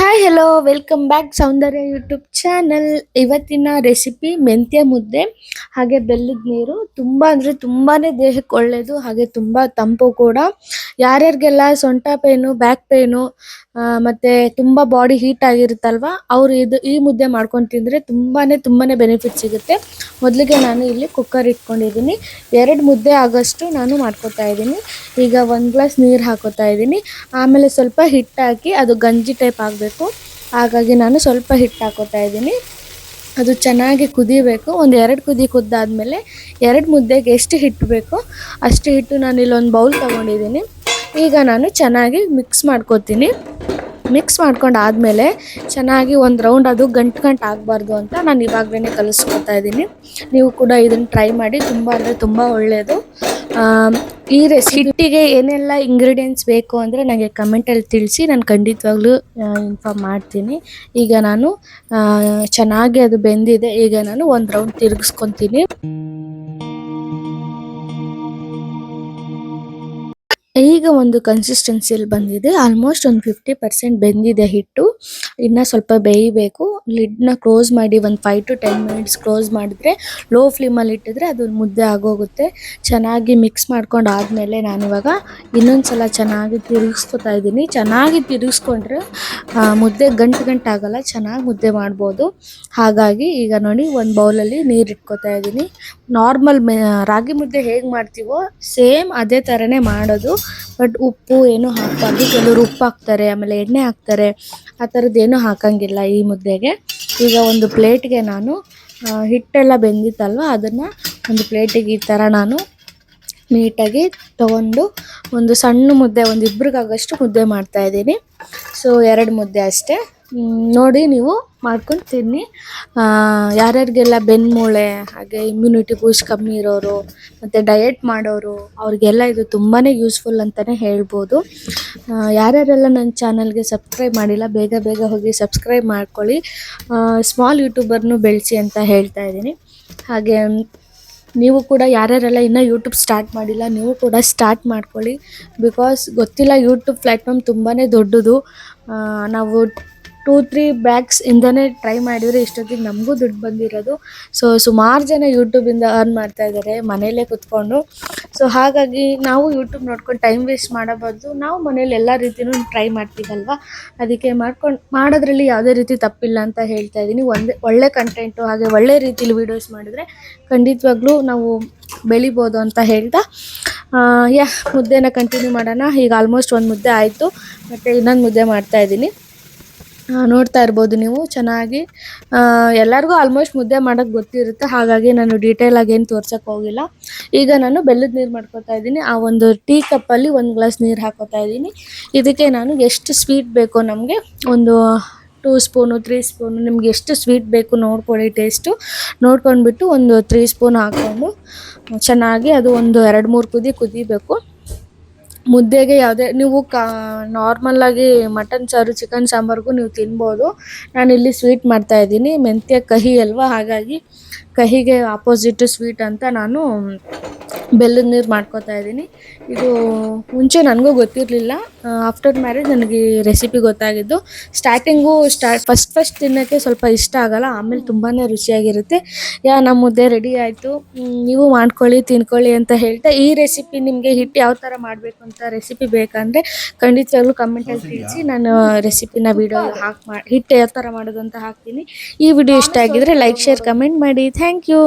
Hi hello welcome back Soundarya YouTube channel ಇವತ್ತಿನ recipe ಮೆಂತ್ಯ ಮುದ್ದೆ, ಹಾಗೆ ಬೆಲ್ಲದ ನೀರು. ತುಂಬ ಅಂದರೆ ತುಂಬಾ ದೇಹಕ್ಕೆ ಒಳ್ಳೆಯದು ಹಾಗೆ ತುಂಬ ತಂಪು ಕೂಡ. ಯಾರ್ಯಾರಿಗೆಲ್ಲ ಸೊಂಟ ಪೇನು ಬ್ಯಾಕ್ ಪೇನು ಮತ್ತು ತುಂಬಾ ಬಾಡಿ ಹೀಟ್ ಆಗಿರುತ್ತಲ್ವಾ? ಅವ್ರು ಇದು, ಈ ಮುದ್ದೆ ಮಾಡ್ಕೊಂಡು ತಿಂದರೆ ತುಂಬಾ ತುಂಬಾ ಬೆನಿಫಿಟ್ ಸಿಗುತ್ತೆ. ಮೊದಲಿಗೆ ನಾನು ಇಲ್ಲಿ ಕುಕ್ಕರ್ ಇಟ್ಕೊಂಡಿದ್ದೀನಿ. ಎರಡು ಮುದ್ದೆ ಆಗೋಷ್ಟು ನಾನು ಮಾಡ್ಕೊತಾ ಇದ್ದೀನಿ. ಈಗ ಒಂದು ಗ್ಲಾಸ್ ನೀರು ಹಾಕೋತಾ ಇದ್ದೀನಿ. ಆಮೇಲೆ ಸ್ವಲ್ಪ ಹಿಟ್ಟು ಹಾಕಿ ಅದು ಗಂಜಿ ಟೈಪ್ ಆಗಬೇಕು. ಹಾಗಾಗಿ ನಾನು ಸ್ವಲ್ಪ ಹಿಟ್ಟು ಹಾಕೋತಾ ಇದ್ದೀನಿ. ಅದು ಚೆನ್ನಾಗಿ ಕುದಿಬೇಕು. ಒಂದು ಎರಡು ಕುದಿ ಕುದ್ದಾದಮೇಲೆ ಎರಡು ಮುದ್ದೆಗೆ ಎಷ್ಟು ಹಿಟ್ಟು ಬೇಕೋ, ಅಷ್ಟು ಹಿಟ್ಟು ನಾನು ಇಲ್ಲೊಂದು ಬೌಲ್ ತೊಗೊಂಡಿದ್ದೀನಿ. ಈಗ ನಾನು ಚೆನ್ನಾಗಿ ಮಿಕ್ಸ್ ಮಾಡ್ಕೊತೀನಿ. ಮಿಕ್ಸ್ ಮಾಡ್ಕೊಂಡು ಆದಮೇಲೆ ಚೆನ್ನಾಗಿ ಒಂದು ರೌಂಡ್ ಅದು ಗಂಟು ಗಂಟು ಆಗಬಾರ್ದು ಅಂತ ನಾನು ಇವಾಗಲೇ ಕಲಿಸ್ಕೊತಾ ಇದ್ದೀನಿ. ನೀವು ಕೂಡ ಇದನ್ನು ಟ್ರೈ ಮಾಡಿ, ತುಂಬ ಅಂದರೆ ತುಂಬ ಒಳ್ಳೆಯದು ಈ ರೆಸಿ ಏನೆಲ್ಲ ಇಂಗ್ರೀಡಿಯೆಂಟ್ಸ್ ಬೇಕು ಅಂದರೆ ನನಗೆ ಕಮೆಂಟಲ್ಲಿ ತಿಳಿಸಿ, ನಾನು ಖಂಡಿತವಾಗ್ಲೂ ಇನ್ಫಾರ್ಮ್ ಮಾಡ್ತೀನಿ. ಈಗ ನಾನು ಚೆನ್ನಾಗಿ ಅದು ಬೆಂದಿದೆ, ಈಗ ನಾನು ಒಂದು ರೌಂಡ್ ತಿರುಗಿಸ್ಕೊತೀನಿ. ಈಗ ಒಂದು ಕನ್ಸಿಸ್ಟೆನ್ಸಿಯಲ್ಲಿ ಬಂದಿದೆ. ಆಲ್ಮೋಸ್ಟ್ ಒಂದು ಫಿಫ್ಟಿ ಪರ್ಸೆಂಟ್ ಬೆಂದಿದೆ ಹಿಟ್ಟು. ಇನ್ನು ಸ್ವಲ್ಪ ಬೇಯಬೇಕು. ಲಿಡ್ನ ಕ್ಲೋಸ್ ಮಾಡಿ ಒಂದು five to ten minutes close ಮಾಡಿದ್ರೆ ಲೋ ಫ್ಲೇಮಲ್ಲಿ ಇಟ್ಟಿದ್ರೆ ಅದು ಮುದ್ದೆ ಆಗೋಗುತ್ತೆ. ಚೆನ್ನಾಗಿ ಮಿಕ್ಸ್ ಮಾಡ್ಕೊಂಡು ಆದಮೇಲೆ ನಾನಿವಾಗ ಇನ್ನೊಂದು ಸಲ ಚೆನ್ನಾಗಿ ತಿರುಗಿಸ್ಕೊತಾ ಇದ್ದೀನಿ. ಚೆನ್ನಾಗಿ ತಿರುಗಿಸ್ಕೊಂಡ್ರೆ ಮುದ್ದೆ ಗಂಟು ಗಂಟು ಆಗಲ್ಲ, ಚೆನ್ನಾಗಿ ಮುದ್ದೆ ಮಾಡ್ಬೋದು. ಹಾಗಾಗಿ ಈಗ ನೋಡಿ ಒಂದು ಬೌಲಲ್ಲಿ ನೀರು ಇಟ್ಕೊತಾ ಇದ್ದೀನಿ. ನಾರ್ಮಲ್ ರಾಗಿ ಮುದ್ದೆ ಹೇಗೆ ಮಾಡ್ತೀವೋ, ಸೇಮ್ ಅದೇ ಥರನೇ ಮಾಡೋದು. ಬಟ್ ಉಪ್ಪು ಏನು ಹಾಕಬಾರ್ದು. ಕೆಲವರು ಉಪ್ಪು ಹಾಕ್ತಾರೆ, ಆಮೇಲೆ ಎಣ್ಣೆ ಹಾಕ್ತಾರೆ. ಆ ಥರದ್ದು ಏನೂ ಹಾಕಂಗಿಲ್ಲ ಈ ಮುದ್ದೆಗೆ. ಈಗ ಒಂದು ಪ್ಲೇಟ್ಗೆ ನಾನು ಹಿಟ್ಟೆಲ್ಲ ಬೆಂದಿತ್ತಲ್ವ? ಅದನ್ನು ಒಂದು ಪ್ಲೇಟಿಗೆ ಈ ಥರ ನಾನು ನೀಟಾಗಿ ತಗೊಂಡು ಒಂದು ಸಣ್ಣ ಮುದ್ದೆ ಒಂದು ಇಬ್ರಿಗಾಗೋಷ್ಟು ಮುದ್ದೆ ಮಾಡ್ತಾಯಿದ್ದೀನಿ ಸೊ, ಎರಡು ಮುದ್ದೆ ಅಷ್ಟೇ. ನೋಡಿ ನೀವು ಮಾಡ್ಕೊಂಡು ತಿನ್ನಿ. ಯಾರ್ಯಾರಿಗೆಲ್ಲ ಬೆನ್ಮೂಳೆ, ಹಾಗೆ ಇಮ್ಯುನಿಟಿ ಬೂಸ್ಟ್ ಕಮ್ಮಿ ಇರೋರು, ಮತ್ತು ಡಯೆಟ್ ಮಾಡೋರು, ಅವ್ರಿಗೆಲ್ಲ ಇದು ತುಂಬಾ ಯೂಸ್ಫುಲ್ ಅಂತಲೇ ಹೇಳ್ಬೋದು. ಯಾರ್ಯಾರೆಲ್ಲ ನನ್ನ ಚಾನಲ್ಗೆ ಸಬ್ಸ್ಕ್ರೈಬ್ ಮಾಡಿಲ್ಲ, ಬೇಗ ಬೇಗ ಹೋಗಿ ಸಬ್ಸ್ಕ್ರೈಬ್ ಮಾಡ್ಕೊಳ್ಳಿ. ಸ್ಮಾಲ್ ಯೂಟ್ಯೂಬರ್ನು ಬೆಳೆಸಿ ಅಂತ ಹೇಳ್ತಾ ಇದ್ದೀನಿ. ಹಾಗೆ, ನೀವು ಕೂಡ ಯಾರ್ಯಾರೆಲ್ಲ ಇನ್ನೂ ಯೂಟ್ಯೂಬ್ ಸ್ಟಾರ್ಟ್ ಮಾಡಿಲ್ಲ, ನೀವು ಕೂಡ ಸ್ಟಾರ್ಟ್ ಮಾಡ್ಕೊಳ್ಳಿ. ಬಿಕಾಸ್ ಗೊತ್ತಿಲ್ಲ ಯೂಟ್ಯೂಬ್ ಪ್ಲ್ಯಾಟ್ಫಾರ್ಮ್ ತುಂಬಾ ದೊಡ್ಡದು. ನಾವು ಟೂ ತ್ರೀ ಬ್ಯಾಗ್ಸ್ ಇಂದನೇ ಟ್ರೈ ಮಾಡಿದರೆ ಇಷ್ಟೊತ್ತಿಗೆ ನಮಗೂ ದುಡ್ಡು ಬಂದಿರೋದು. ಸೊ ಸುಮಾರು ಜನ ಯೂಟ್ಯೂಬಿಂದ ಅರ್ನ್ ಮಾಡ್ತಾ ಇದ್ದಾರೆ ಮನೆಯಲ್ಲೇ ಕುತ್ಕೊಂಡು. ಸೊ ಹಾಗಾಗಿ ನಾವು ಯೂಟ್ಯೂಬ್ ನೋಡ್ಕೊಂಡು ಟೈಮ್ ವೇಸ್ಟ್ ಮಾಡಬಾರ್ದು. ನಾವು ಮನೇಲಿ ಎಲ್ಲ ರೀತಿಯೂ ಟ್ರೈ ಮಾಡ್ತೀವಲ್ವ? ಅದಕ್ಕೆ ಮಾಡ್ಕೊಂಡು ಮಾಡೋದ್ರಲ್ಲಿ ಯಾವುದೇ ರೀತಿ ತಪ್ಪಿಲ್ಲ ಅಂತ ಹೇಳ್ತಾ ಇದ್ದೀನಿ ಒಂದೇ ಒಳ್ಳೆ ಕಂಟೆಂಟು ಹಾಗೆ ಒಳ್ಳೆ ರೀತಿಲಿ ವೀಡಿಯೋಸ್ ಮಾಡಿದ್ರೆ ಖಂಡಿತವಾಗ್ಲೂ ನಾವು ಬೆಳಿಬೋದು ಅಂತ ಹೇಳ್ತಾ. ಯಾ ಮುದ್ದೆನ ಕಂಟಿನ್ಯೂ ಮಾಡೋಣ. ಈಗ ಆಲ್ಮೋಸ್ಟ್ ಒಂದು ಮುದ್ದೆ ಆಯಿತು. ಮತ್ತು ಇನ್ನೊಂದು ಮುದ್ದೆ ಮಾಡ್ತಾ ಇದ್ದೀನಿ ಆ, ನೋಡ್ತಾ ಇರ್ಬೋದು ನೀವು ಚೆನ್ನಾಗಿ. ಎಲ್ಲರಿಗೂ ಆಲ್ಮೋಸ್ಟ್ ಮುದ್ದೆ ಮಾಡೋಕ್ಕೆ ಗೊತ್ತಿರುತ್ತೆ, ಹಾಗಾಗಿ ನಾನು ಡೀಟೇಲಾಗಿ ಏನು ತೋರ್ಸೋಕ್ಕೆ ಹೋಗಿಲ್ಲ. ಈಗ ನಾನು ಬೆಲ್ಲದ ನೀರು ಮಾಡ್ಕೊತಾ ಇದ್ದೀನಿ. ಆ ಒಂದು ಟೀ ಕಪ್ಪಲ್ಲಿ ಒಂದು ಗ್ಲಾಸ್ ನೀರು ಹಾಕೋತಾ ಇದ್ದೀನಿ. ಇದಕ್ಕೆ ನಾನು ಎಷ್ಟು ಸ್ವೀಟ್ ಬೇಕೋ ನಮಗೆ ಒಂದು ಟೂ ಸ್ಪೂನು ತ್ರೀ ಸ್ಪೂನು ನಿಮ್ಗೆ ಎಷ್ಟು ಸ್ವೀಟ್ ಬೇಕು ನೋಡ್ಕೊಳ್ಳಿ ಟೇಸ್ಟು ನೋಡ್ಕೊಂಡ್ಬಿಟ್ಟು ಒಂದು ತ್ರೀ ಸ್ಪೂನ್ ಹಾಕ್ಕೊಂಡು ಚೆನ್ನಾಗಿ ಅದು ಒಂದು ಎರಡು ಮೂರು ಕುದಿ ಕುದಿಬೇಕು. ಮುದ್ದೆಗೆ ಯಾವುದೇ, ನೀವು ಕಾ ನಾರ್ಮಲಾಗಿ ಮಟನ್ ಸಾರು ಚಿಕನ್ ಸಾಂಬಾರ್ಗೂ ನೀವು ತಿನ್ಬೋದು. ಇಲ್ಲಿ ಸ್ವೀಟ್ ಮಾಡ್ತಾ ಇದ್ದೀನಿ. ಮೆಂತ್ಯ, ಕಹಿ ಅಲ್ವಾ? ಹಾಗಾಗಿ ಕಹಿಗೆ ಆಪೋಸಿಟ್ ಸ್ವೀಟ್ ಅಂತ ನಾನು ಬೆಲ್ಲದ ನೀರು ಮಾಡ್ಕೋತಾ ಇದ್ದೀನಿ ಇದು ಮುಂಚೆ ನನಗೂ ಗೊತ್ತಿರಲಿಲ್ಲ. ಆಫ್ಟರ್ ಮ್ಯಾರೇಜ್ ನನಗೆ ಈ ರೆಸಿಪಿ ಗೊತ್ತಾಗಿದ್ದು. ಸ್ಟಾರ್ಟಿಂಗು ಸ್ಟಾರ್ಟ್ ಫಸ್ಟ್ ಫಸ್ಟ್ ತಿನ್ನೋಕ್ಕೆ ಸ್ವಲ್ಪ ಇಷ್ಟ ಆಗಲ್ಲ. ಆಮೇಲೆ ತುಂಬಾ ರುಚಿಯಾಗಿರುತ್ತೆ. ಯಾ ನಮ್ಮ ಮುದ್ದೆ ರೆಡಿ ಆಯಿತು. ನೀವು ಮಾಡ್ಕೊಳ್ಳಿ ತಿನ್ಕೊಳ್ಳಿ ಅಂತ ಹೇಳ್ತಾ ಈ ರೆಸಿಪಿ ನಿಮಗೆ ಹಿಟ್ಟು ಯಾವ ಥರ ಮಾಡಬೇಕು ಅಂತ ರೆಸಿಪಿ ಬೇಕಂದರೆ ಖಂಡಿತವಾಗ್ಲೂ ಕಮೆಂಟಲ್ಲಿ ತಿಳಿಸಿ. ನಾನು ರೆಸಿಪಿನ ವಿಡಿಯೋ ಹಾಕಿ ಮಾಡಿ ಹಿಟ್ಟು ಯಾವ ಥರ ಮಾಡೋದು ಅಂತ ಹಾಕ್ತೀನಿ. ಈ ವಿಡಿಯೋ ಇಷ್ಟ ಆಗಿದ್ರೆ ಲೈಕ್ ಶೇರ್ ಕಮೆಂಟ್ ಮಾಡಿ. Thank you